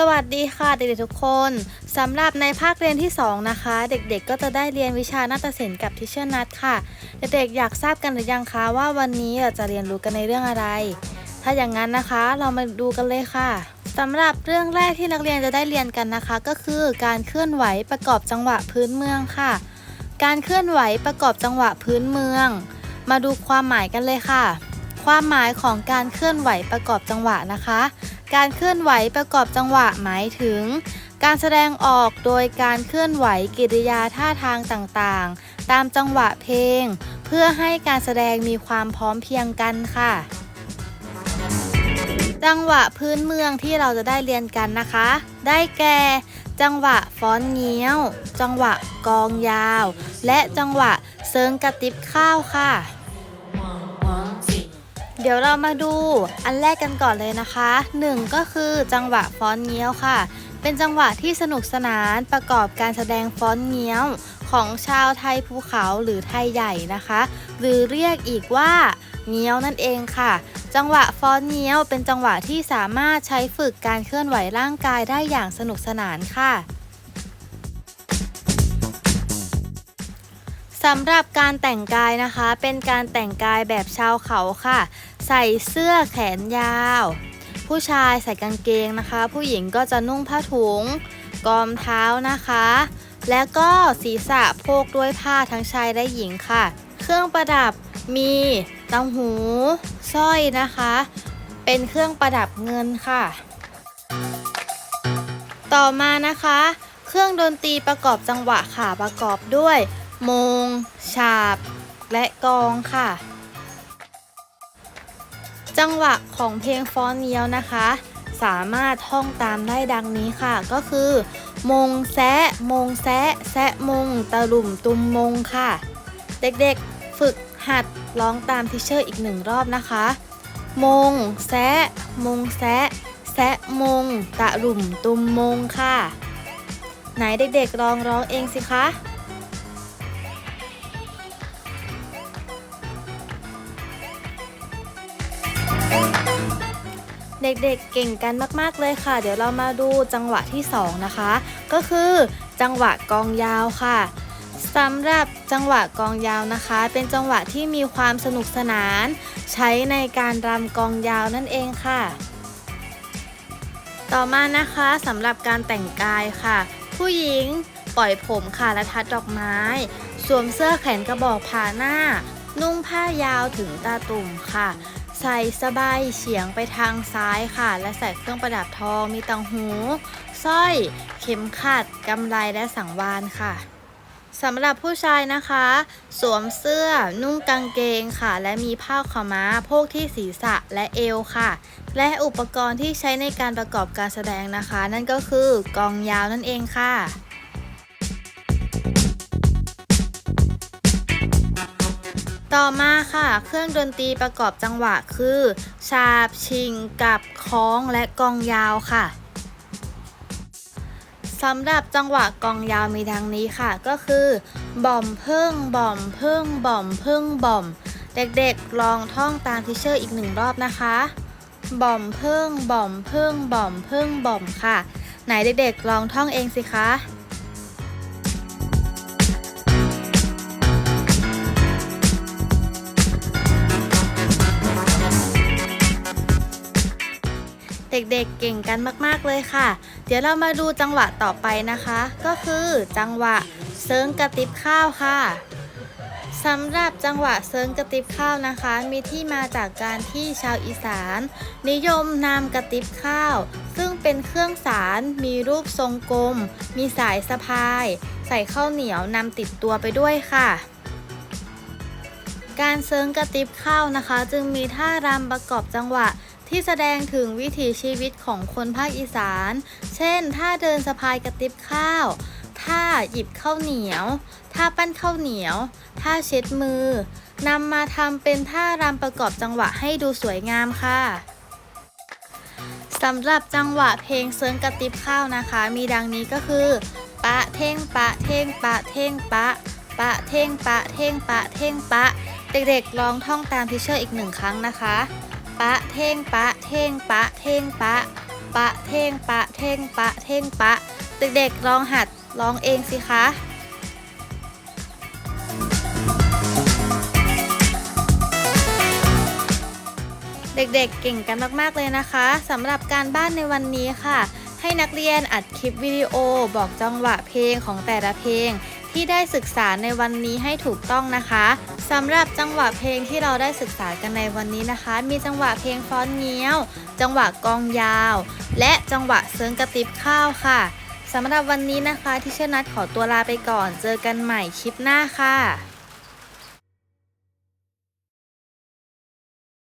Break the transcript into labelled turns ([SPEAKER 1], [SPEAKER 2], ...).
[SPEAKER 1] สวัสดีค่ะเด็กๆทุกคนสำหรับในภาคเรียนที่ 2 นะคะ เด็กๆ ก็จะได้เรียนวิชานาฏศิลป์กับทิเชอร์นัทค่ะ เด็กๆ อยากทราบกันหรือยังคะว่าวันนี้เราจะเรียนรู้กันในเรื่องอะไร ถ้าอย่างนั้นนะคะเรามาดูกันเลยค่ะสำหรับเรื่องแรกที่นักเรียนจะได้เรียนกันนะคะ ก็คือการเคลื่อนไหวประกอบจังหวะพื้นเมืองค่ะ การเคลื่อนไหวประกอบจังหวะพื้นเมือง มาดูความหมายกันเลยค่ะ ความหมายของการเคลื่อนไหวประกอบจังหวะนะคะ การเคลื่อนไหวประกอบจังหวะหมายถึง การแสดงออกโดยการเคลื่อนไหวกิริยาท่าทางต่างๆ ตามจังหวะเพลง เพื่อให้การแสดงมีความพร้อมเพียงกันค่ะ จังหวะพื้นเมืองที่เราจะได้เรียนกันนะคะ ได้แก่จังหวะฟ้อนเงี้ยว จังหวะกองยาว และจังหวะเซิงกระติบข้าวค่ะ เดี๋ยวเรามาดูอันแรกกันก่อนเลยนะคะหนึ่งก็คือจังหวะฟ้อนเงี้ยวค่ะ เป็นจังหวะที่สนุกสนานประกอบการแสดงฟ้อนเงี้ยวของชาวไทยภูเขาหรือไทยใหญ่นะคะ หรือเรียกอีกว่าเงี้ยวนั่นเองค่ะ จังหวะฟ้อนเงี้ยวเป็นจังหวะที่สามารถใช้ฝึกการเคลื่อนไหวร่างกายได้อย่างสนุกสนานค่ะ สำหรับการแต่งกายนะคะ เป็นการแต่งกายแบบชาวเขาค่ะ ใส่เสื้อแขนยาว ผู้ชายใส่กางเกงนะคะ ผู้หญิงก็จะนุ่งผ้าถุงกอมเท้านะคะ แล้วก็ศีรษะโพกด้วยผ้าทั้งชายและหญิงค่ะ เครื่องประดับมีตังหูสร้อยนะคะ เป็นเครื่องประดับเงินค่ะ ต่อมานะคะ เครื่องดนตรีประกอบจังหวะค่ะประกอบด้วย โมง ฉาบ และกองค่ะ จังหวะของเพลงฟ้อนเนียวนะคะ สามารถท่องตามได้ดังนี้ค่ะ ก็คือมงแซะมงแซะแซะมงตะลุ่มตุมมงค่ะ เด็กๆฝึกหัดร้องตามทิเชอร์อีกหนึ่งรอบนะคะ มงแซะมงแซะแซะมงตะลุ่มตุมมงค่ะ ไหนเด็กๆลองร้องเองสิคะ เด็กๆเก่งกันมากๆเลยค่ะ เดี๋ยวเรามาดูจังหวะที่ 2 นะคะ ก็คือจังหวะกองยาวค่ะสำหรับจังหวะกองยาวนะคะ เป็นจังหวะที่มีความสนุกสนาน ใช้ในการรำกองยาวนั่นเองค่ะ ต่อมานะคะสำหรับการแต่งกายค่ะ ผู้หญิงปล่อยผมค่ะและทัดดอกไม้ สวมเสื้อแขนกระบอกผ่าหน้า นุ่งผ้ายาวถึงตาตุ่มค่ะ ใส่สบายเฉียงไปทางซ้ายค่ะ และใส่เครื่องประดับทองมีตังหูสร้อยเข็มขัดกำไลและสังวานค่ะสำหรับผู้ชายนะคะ สวมเสื้อนุ่งกางเกงค่ะ และมีผ้าขาวม้าโพกที่ศีรษะและเอวค่ะ และอุปกรณ์ที่ใช้ในการประกอบการแสดงนะคะ นั่นก็คือกองยาวนั่นเองค่ะ ต่อมาค่ะ เครื่องดนตรีประกอบจังหวะคือ ชาบ ชิง กับคล้องและกองยาวค่ะสำหรับจังหวะกองยาวมีดังนี้ค่ะ ก็คือ บ่อมเพิ่งบ่อมเพิ่งบ่อมเพิ่งบ่อม เด็กๆลองท่องตามทิเชอร์อีกหนึ่งรอบนะคะ บ่อมเพิ่งบ่อมเพิ่งบ่อมเพิ่งบ่อมค่ะ ไหนเด็กๆลองท่องเองสิคะ ด็กๆเก่งกันมากๆเลยค่ะ เดี๋ยวเรามาดูจังหวะต่อไปนะคะ ก็คือจังหวะเซิร์งกระติบข้าวค่ะสำหรับจังหวะเซิร์งกระติบข้าวนะคะ มีที่มาจากการที่ชาวอีสาน นิยมนำกระติบข้าว ซึ่งเป็นเครื่องสาร มีรูปทรงกลม มีสายสะพาย ใส่ข้าวเหนียวนำติดตัวไปด้วยค่ะ การเซิร์งกระติบข้าวนะคะ จึงมีท่ารำประกอบจังหวะ ที่แสดงถึงวิถีชีวิตของคนภาคอีสาน เช่น ท่าเดินสะพายกระติบข้าว ท่าหยิบข้าวเหนียว ท่าปั้นข้าวเหนียว ท่าเช็ดมือนำมาทำเป็นท่ารำประกอบจังหวะให้ดูสวยงามค่ะสำหรับจังหวะเพลงเซิงกระติบข้าวนะคะ มีดังนี้ก็คือ ปะเท่งปะเท่งปะเท่งปะ ปะเท่งปะเท่งปะเท่งปะ เด็กๆลองท่องตามทิเชอร์อีกหนึ่งครั้งนะคะ ปะเท่งปะเท่งปะเท่งปะ ปะเท่งปะเท่งปะเท่งปะ เด็กๆลองหัดร้องเองสิคะเด็กๆ เก่งกันมากๆ เลยนะคะสำหรับการบ้านในวันนี้ค่ะ ให้นักเรียนอัดคลิปวิดีโอบอกจังหวะเพลงของแต่ละเพลง ที่ได้ศึกษาในวันนี้ให้ถูกต้องนะคะ สำหรับจังหวะเพลงที่เราได้ศึกษากันในวันนี้นะคะ มีจังหวะเพลงฟ้อนเงี้ยว จังหวะกองยาว และจังหวะเซิงกระติบข้าวค่ะสำหรับวันนี้นะคะที่เชนัดขอตัวลาไปก่อน เจอกันใหม่คลิปหน้าค่ะ